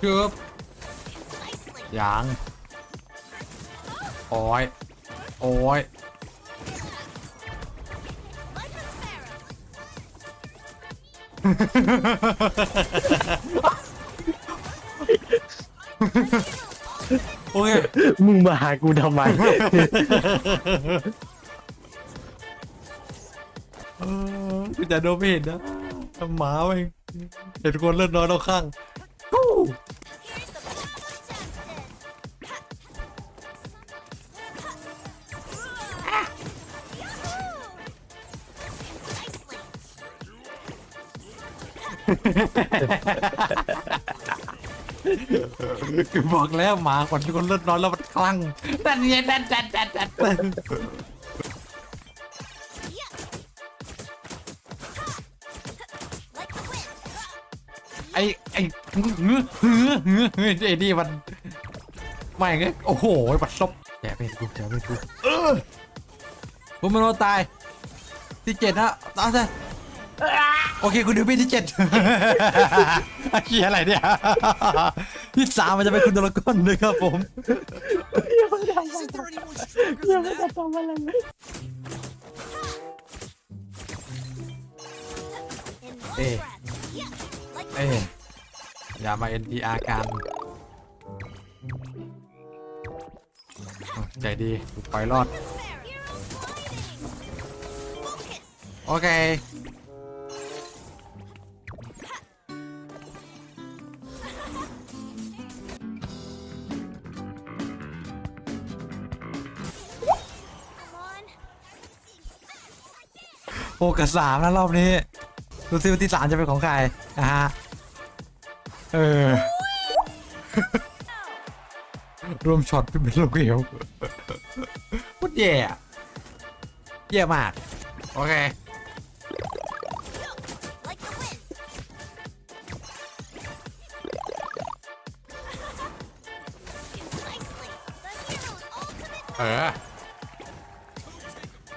เกือบยังโอ้ยโอ้ยโอเคมึงมาหากูทำไม เออกูจะโดนไม่เห็นนะทำหมาไปเห็นคนเลือดน้อยเราข้าง กูบอกแล้วหมาก่อนคนเลือดน้อยแล้วมันคลั่งดันเย็นดันดันดันดันไอ้ไอ้เหือเหือเหือเหือไอ้นี่มันไม่ไงโอ้โหบัดซบแกเป็นกูแกเป็นกูเออผมมันโดนตายที่เจ็ดนะตายซะ โอเคคุณดูพี่ที่เจ็ดไอ้เหี้ยอะไรเนี่ยที่สามมันจะเป็นคุณโดรกอนเลยครับผมยังไม่ได้ทำอะไรเลยเอ๊ะเอ๊ะอย่ามา NTR กันใจดีกูไปรอด โอเค โอกับสามนะรอบนี้ดูซิว่าที่สามจะเป็นของใครนะฮะเออรวมช็อตเป็นลูกเหวพูดแย่แย่มาก โอเคเออ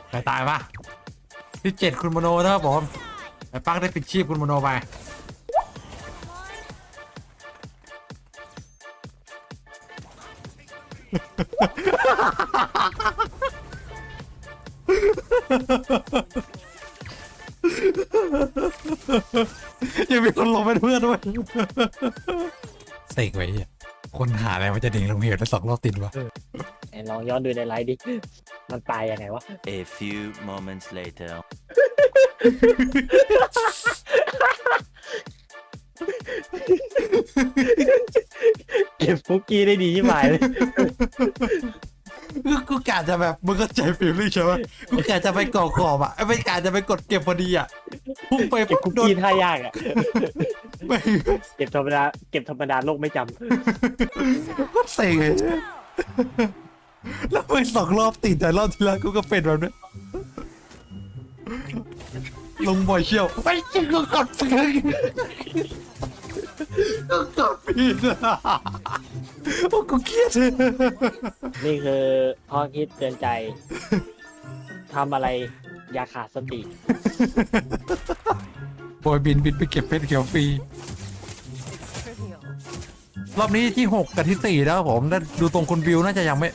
ใครตายปะ ที่เจ็ดคุณโมโนนะครับผมไอ้ปังได้ปิดชีพคุณโมโนไปยังมีคนลงเป็นเพื่อนด้วยเซ็งไว้เหี้ยคนหาอะไรมันจะดิ่งลงเหวได้สองรอบติดวะ ไหนลองย้อนดูในไลฟ์ดิ มันตายยังไงวะ A few moments later. เก็บฟุกกี้ได้ดีที่หมายเลย กูกูกะจะแบบมึงก็ใจฟิลลิ่งใช่ไหมกูกะจะไปก่อขอบอะไม่กะจะไปกดเก็บพอดีอะพุ่งไปเก็บปุ๊บคุกโดนกี้ท่ายากอะไม่เก็บธรรมดา เก็บธรรมดาโลกไม่จก็เซ็งเลย แล้วไปสองรอบติดแต่รอบที่แล้วกูก็เป็นแบบนี้ลงบ่อยเชียวไม่จริงก็กดฟิลก็กดผิดอะโอ้กูเครียดำนี่คือข้อคิดเตือนใจทำอะไรอย่าขาดสติบอยบินบินไปเก็บเพชรเขียวฟรี รอบนี้ที่6กับที่4แล้วครับผมแล้วดูตรงคุณวิวน่าจะยังไม่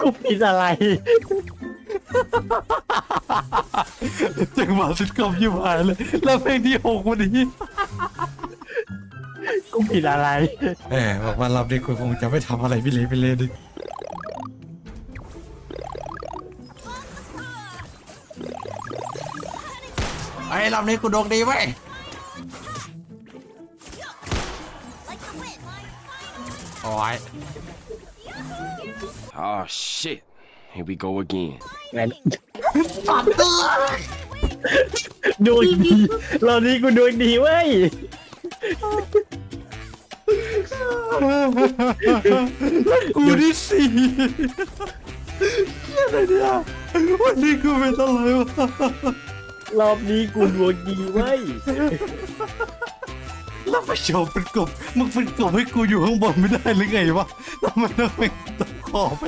กูผิดอะไร จังหวะซิทคอมยิ่งหายเลย แล้วเพลงที่6วันนี้กูผิดอะไรแหมบอกว่ารอบนี้คุณคงจะไม่ทำอะไรพี่เละไปเลยดิไอ้รอบนี้กูดวงดีไว้ย โอ้ย Oh shit. Here we go again. แมนดวงดีเรานี้กูดวงดีเว้ยกูที่สี่เหี้ยอะไรเนี่ยวันนี้กูเป็นอะไรวะ รอบนี้กูดวงดีเว้ย แล้วไปโชว์เป็นกบมึงเป็นกบให้กูอยู่ข้างบนไม่ได้หรือไงวะทำไมต้องเป็นตะขอไป